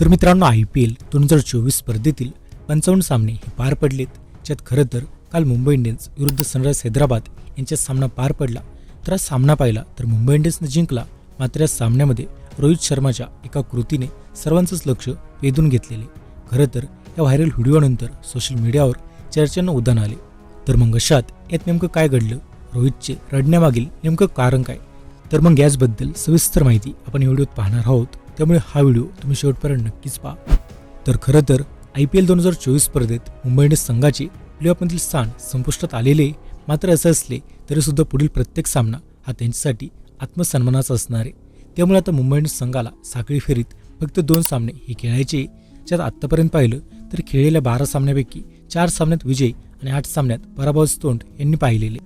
तर मित्रांनो I P L दोन हजार चोवीस स्पर्धेतील पंचावन्न सामने हे पार पडलेत. ज्यात खरं तर काल मुंबई इंडियन्स विरुद्ध सनरायझर्स हैदराबाद यांच्यात सामना पार पडला. तर हा सामना पाहिला तर मुंबई इंडियन्सनं जिंकला. मात्र या सामन्यामध्ये रोहित शर्माच्या एका कृतीने सर्वांचंच लक्ष वेधून घेतलेले. खरं तर या व्हायरल व्हिडिओनंतर सोशल मीडियावर चर्चांना उदान आले. तर मग अशात यात नेमकं काय घडलं? रोहितचे रडण्यामागील नेमकं कारण काय? तर मग याचबद्दल सविस्तर माहिती आपण या व्हिडिओत पाहणार आहोत. त्यामुळे हा व्हिडिओ तुम्ही शेवटपर्यंत नक्कीच पहा. तर खरं तर आय पी एल दोन हजार चोवीस स्पर्धेत मुंबई इंडियन्स संघाचे प्लेऑफमधील स्थान संपुष्टात आलेले मात्र असं असले तरीसुद्धा पुढील प्रत्येक सामना हा त्यांच्यासाठी आत्मसन्मानाचा असणार आहे. त्यामुळे आता मुंबई इंडियन्स संघाला साखळी फेरीत फक्त दोन सामने हे खेळायचे ज्यात आत्तापर्यंत पाहिलं तर खेळलेल्या बारा सामन्यापैकी चार सामन्यात विजय आणि आठ सामन्यात पराभवाचं तोंड यांनी पाहिलेले.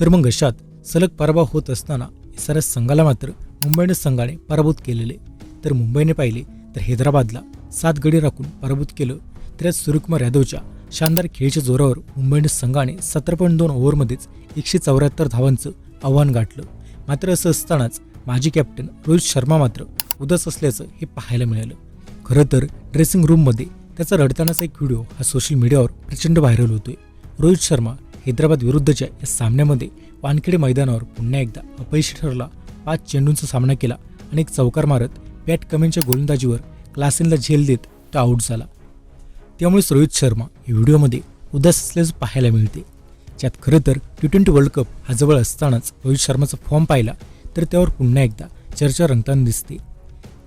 तर मग अशात सलग पराभव होत असताना साऱ्या संघाला मात्र मुंबई इंडियन्स संघाने पराभूत केलेले. तर मुंबईने पाहिले तर हैदराबादला सात गडी राखून पराभूत केलं तर यात सूर्यकुमार यादवच्या शानदार खेळीच्या जोरावर मुंबईने संघाने सतरा पॉईंट दोन ओव्हरमध्येच एकशे चौऱ्याहत्तर धावांचं आव्हान गाठलं. मात्र असं असतानाच माजी कॅप्टन रोहित शर्मा मात्र उदास असल्याचं हे पाहायला मिळालं. खरं तर ड्रेसिंग रूममध्ये त्याचा रडतानाचा एक व्हिडिओ हा सोशल मीडियावर प्रचंड व्हायरल होतोय. रोहित शर्मा हैदराबाद विरुद्धच्या या सामन्यामध्ये वानखेडे मैदानावर पुन्हा एकदा अपयशी ठरला. पाच चेंडूंचा सामना केला आणि एक चौकार मारत पॅट कमिनच्या गोलंदाजीवर क्लासेनला झेल देत तो आऊट झाला. त्यामुळेच रोहित शर्मा व्हिडिओमध्ये उदास असल्याचं पाहायला मिळते. ज्यात खरं तर टी ट्वेंटी वर्ल्ड कप हा जवळ असतानाच रोहित शर्माचा फॉर्म पाहिला तर त्यावर पुन्हा एकदा चर्चा रंगताना दिसते.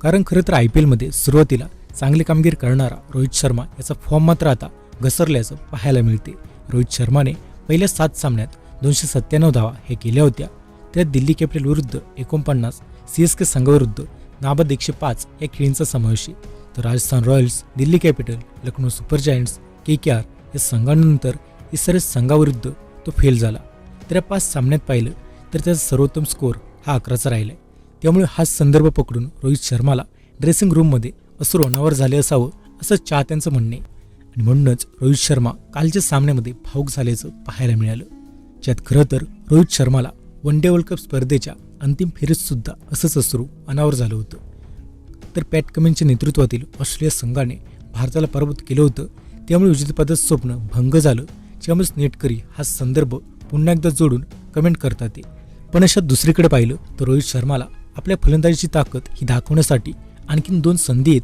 कारण खरं तर आय पी एलमध्ये सुरुवातीला चांगली कामगिरी करणारा रोहित शर्मा याचा फॉर्म मात्र आता घसरल्याचं पाहायला मिळते. रोहित शर्माने पहिल्या सात सामन्यात दोनशे सत्त्याण्णव धावा हे केल्या होत्या. त्यात दिल्ली कॅपिटल विरुद्ध एकोणपन्नास सी एस के संघाविरुद्ध नाबाद एकशे पाच या खेळींचा समावेश आहे. तर Rajasthan Royals Delhi Capital Lucknow super giants K K R या संघानंतर इतर संघाविरुद्ध तो फेल झाला. तर या पाच सामन्यात पाहिलं तर त्याचा सर्वोत्तम स्कोअर हा अकराचा राहिला आहे त्यामुळे हाच संदर्भ पकडून रोहित शर्माला ड्रेसिंग रूममध्ये असुर अनावर झाले असावं असं चाहत्यांचं म्हणणे. आणि म्हणूनच रोहित शर्मा कालच्या सामन्यामध्ये भाऊक झाल्याचं पाहायला मिळालं. ज्यात खरं तर रोहित शर्माला वन डे वर्ल्ड कप स्पर्धेच्या अंतिम फेरीतसुद्धा असंच असरू अनावर झालं होतं. तर पॅट कमिन्सच्या नेतृत्वातील ऑस्ट्रेलिया संघाने भारताला पराभूत केलं होतं. त्यामुळे विजेतेपदाचं स्वप्न भंग झालं. त्यामुळेच नेटकरी हा संदर्भ पुन्हा एकदा जोडून कमेंट करतात ते. पण अशात दुसरीकडे पाहिलं तर रोहित शर्माला आपल्या फलंदाजीची ताकद ही दाखवण्यासाठी आणखीन दोन संधी आहेत.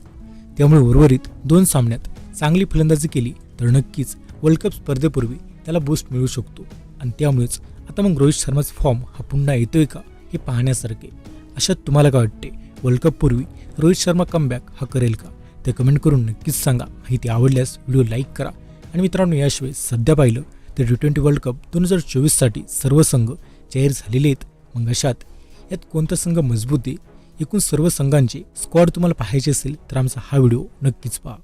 त्यामुळे उर्वरित दोन सामन्यात चांगली फलंदाजी केली तर नक्कीच वर्ल्ड कप स्पर्धेपूर्वी त्याला बूस्ट मिळू शकतो. आणि त्यामुळेच आता मग रोहित शर्माचा फॉर्म हा पुन्हा येतोय का हे पाहण्यासारखे. अशात तुम्हाला काय वाटते? वर्ल्ड कपपूर्वी रोहित शर्मा कमबॅक हा करेल का? ते कमेंट करून नक्कीच सांगा. माहिती आवडल्यास व्हिडिओ लाईक करा. आणि मित्रांनो याशिवाय सध्या पाहिलं तर टी ट्वेंटी वर्ल्ड कप दोन हजार चोवीससाठी सर्व संघ जाहीर झालेले आहेत. मग अशात यात कोणता संघ मजबूत आहे? एकूण सर्व संघांचे स्क्वॉड तुम्हाला पाहायचे असेल तर आमचा हा व्हिडिओ नक्कीच पहा.